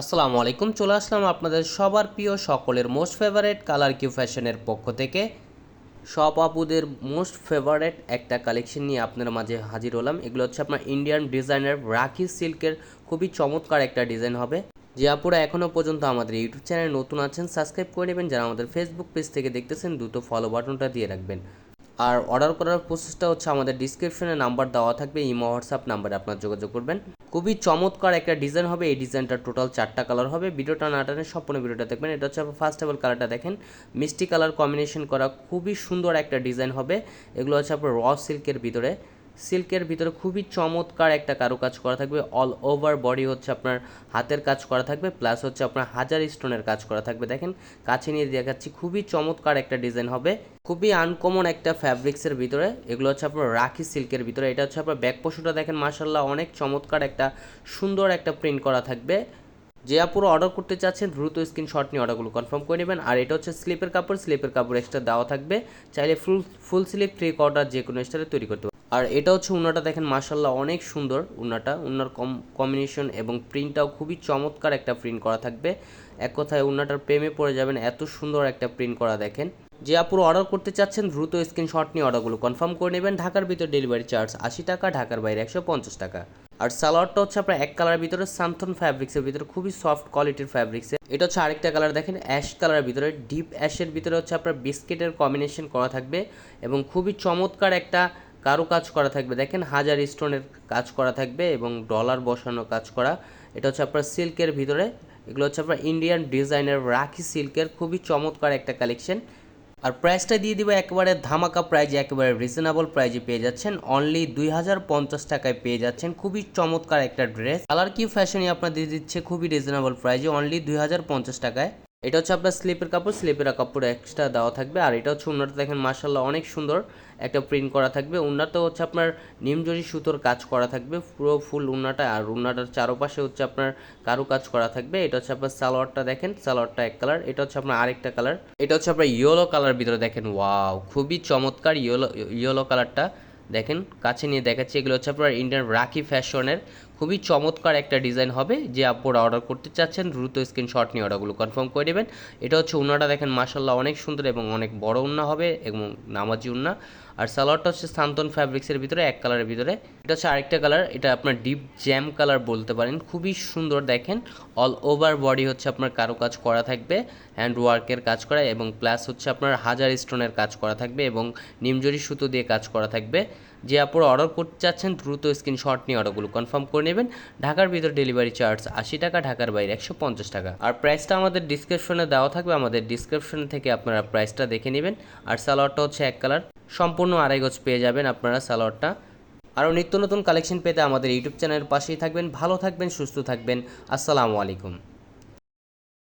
আসসালামু আলাইকুম, চলে আসলাম আপনাদের সবার প্রিয় সকলের মোস্ট ফেভারেট কালার কিউ ফ্যাশনের পক্ষ থেকে। সব আপুদের মোস্ট ফেভারেট একটা কালেকশন নিয়ে আপনার মাঝে হাজির হলাম। এগুলো হচ্ছে আপনার ইন্ডিয়ান ডিজাইনার রাখি সিল্কের খুবই চমৎকার একটা ডিজাইন হবে। যে আপুরা এখনও পর্যন্ত আমাদের ইউটিউব চ্যানেলে নতুন আছেন সাবস্ক্রাইব করে নেবেন। যারা আমাদের ফেসবুক পেজ থেকে দেখতেছেন, দ্রুত ফলো বাটনটা দিয়ে রাখবেন। আর অর্ডার করার প্রসেসটা হচ্ছে আমাদের ডিসক্রিপশনে নাম্বার দেওয়া থাকবে ইমো হোয়াটসঅ্যাপ নাম্বারে আপনার যোগাযোগ করবেন। খুবই চমৎকার একটা ডিজাইন হবে, এই ডিজাইনটা টোটাল চারটা কালার হবে। ভিডিওটা না টানে সম্পূর্ণ ভিডিওটা দেখবেন। এটা হচ্ছে ফার্স্ট অফ কালারটা দেখেন। মিষ্টি কালার কম্বিনেশন করা খুবই সুন্দর একটা ডিজাইন হবে। এগুলো হচ্ছে আপনার র সিল্কের ভিতরে। সিল্কের ভিতরে খুবই চমৎকার একটা কারুকাজ করা থাকবে। অল ওভার বডি হচ্ছে আপনার হাতের কাজ করা থাকবে প্লাস হচ্ছে আপনার হাজার স্টোনের কাজ করা থাকবে। দেখেন, কাছে নিয়ে দেখাচ্ছি, খুবই চমৎকার একটা ডিজাইন হবে। খুবই আনকমন একটা ফ্যাব্রিক্সের ভিতরে, এগুলো হচ্ছে আপনার রাখি সিল্কের ভিতরে। এটা হচ্ছে আপনার ব্যাক পশুটা দেখেন মার্শাল্লাহ অনেক চমৎকার একটা, সুন্দর একটা প্রিন্ট করা থাকবে। যে আপুরো অর্ডার করতে চাচ্ছেন, দ্রুত স্ক্রিনশট নিয়ে অর্ডারগুলো কনফার্ম করে নেবেন। আর এটা হচ্ছে স্লিপের কাপড় স্লিপের কাপড় এক্সট্রা দেওয়া থাকবে। চাইলে full full sleeve three quarter যে কোনো স্টাইলে তৈরি করতে। আর এটা হচ্ছে উন্নাটা দেখেন মার্শাল্লাহ অনেক সুন্দর উন্নাটা। উন্নার কম কম্বিনেশন এবং প্রিন্টটাও খুবই চমৎকার একটা প্রিন্ট করা থাকবে। এক কথায় উন্নাটার প্রেমে পড়ে যাবেন, এত সুন্দর একটা প্রিন্ট করা দেখেন। যে আপুরো অর্ডার করতে চাচ্ছেন, দ্রুত স্ক্রিনশট নিয়ে অর্ডারগুলো কনফার্ম করে নেবেন। ঢাকার ভিতরে ডেলিভারি চার্জ আশি টাকা, ঢাকার বাইরে একশো পঞ্চাশ টাকা। আর সালোয়ারটা হচ্ছে আপনার এক কালারের ভিতরে সান্থন ফ্যাব্রিক্সের ভিতরে, খুবই সফট কোয়ালিটির ফ্যাব্রিক্সের এটা হচ্ছে আরেকটা কালার দেখেন অ্যাশ কালারের ভিতরে ডিপ অ্যাশের ভিতরে হচ্ছে আপনার বিস্কিটের কম্বিনেশন করা থাকবে। এবং খুবই চমৎকার একটা কারও কাজ করা থাকবে। দেখেন হাজার স্টোনের কাজ করা থাকবে এবং ডলার বসানো কাজ করা। এটা হচ্ছে আপনার সিল্কের ভিতরে। এগুলো হচ্ছে আপনার ইন্ডিয়ান ডিজাইনের রাখি সিল্কের খুবই চমৎকার একটা কালেকশন। আর প্রাইসটা দিয়ে দিব একেবারে ধামাকা প্রাইজে, একেবারে রিজনেবল প্রাইজে পেয়ে যাচ্ছেন। অনলি দুই হাজার পঞ্চাশ টাকায় পেয়ে যাচ্ছেন। খুবই চমৎকার একটা ড্রেস। কালার কি ফ্যাশনই আপনার দিয়ে দিচ্ছে খুবই রিজনেবল প্রাইজে। অনলি দুই হাজার পঞ্চাশ টাকায়। এটা হচ্ছে আপনার স্লিপের কাপড় স্লিপের কাপড় এক্সট্রা দেওয়া থাকবে। আর এটা হচ্ছে উন্নাটা, দেখেন মার্শাল্লাহ অনেক সুন্দর একটা প্রিন্ট করা থাকবে। উন্নাটা হচ্ছে আপনার নিমজরি সুতোর কাজ করা থাকবে, পুরো ফুল উন্নাটা। আর উন্নাটার চারপাশে হচ্ছে আপনার কারু কাজ করা থাকবে। এটা হচ্ছে আপনার সালোয়ারটা দেখেন, সালোয়ারটা এক কালার এটা হচ্ছে আপনার আরেকটা কালার এটা হচ্ছে আপনার ইয়েলো কালার ভিতরে দেখেন ওয়াও খুবই চমৎকার ইয়েলো ইয়েলো কালারটা দেখেন, কাছে নিয়ে দেখাচ্ছি, এগুলো হচ্ছে আপনার ইন্ডিয়ান রাখি ফ্যাশনের খুবই চমৎকার একটা ডিজাইন হবে, যে আপনারা অর্ডার করতে চাচ্ছেন, দ্রুত স্ক্রিনশট নিয়ে অর্ডারগুলো কনফার্ম করে নেবেন। এটা হচ্ছে উন্নাটা দেখেন মাসাল্লাহ অনেক সুন্দর এবং অনেক বড় উন্না হবে, এবং নামাজি উন্না। আর সালোয়ারটা হচ্ছে সান্তন ফ্যাব্রিক্সের ভিতরে, এক কালারের ভিতরে। এটা হচ্ছে আরেকটা কালার এটা আপনার ডিপ জ্যাম কালার বলতে পারেন। খুবই সুন্দর দেখেন অল ওভার বডি হচ্ছে আপনার কারও কাজ করা থাকবে হ্যান্ড ওয়ার্কের কাজ করা, এবং প্লাস হচ্ছে আপনার হাজার স্টোনের কাজ করা থাকবে, এবং নিমজরি সুতো দিয়ে কাজ করা থাকবে। যে আপনারা অর্ডার করতে চাচ্ছেন, দ্রুত স্ক্রিনশট নিয়ে অর্ডারগুলো কনফার্ম করে নেবেন। ঢাকার ভিতর ডেলিভারি চার্জ আশি টাকা, ঢাকার বাইরে একশো পঞ্চাশ টাকা। আর প্রাইসটা আমাদের ডিসক্রিপশনে দেওয়া থাকবে। আমাদের ডিসক্রিপশন থেকে আপনারা প্রাইসটা দেখে নেবেন। আর সালোয়ারটা হচ্ছে এক কালার সম্পূর্ণ আড়াই গজ পেয়ে যাবেন আপনারা সালোয়ারটা আরও নিত্য নতুন কালেকশন পেতে আমাদের ইউটিউব চ্যানেলের পাশেই থাকবেন। ভালো থাকবেন, সুস্থ থাকবেন। আসসালামু আলাইকুম।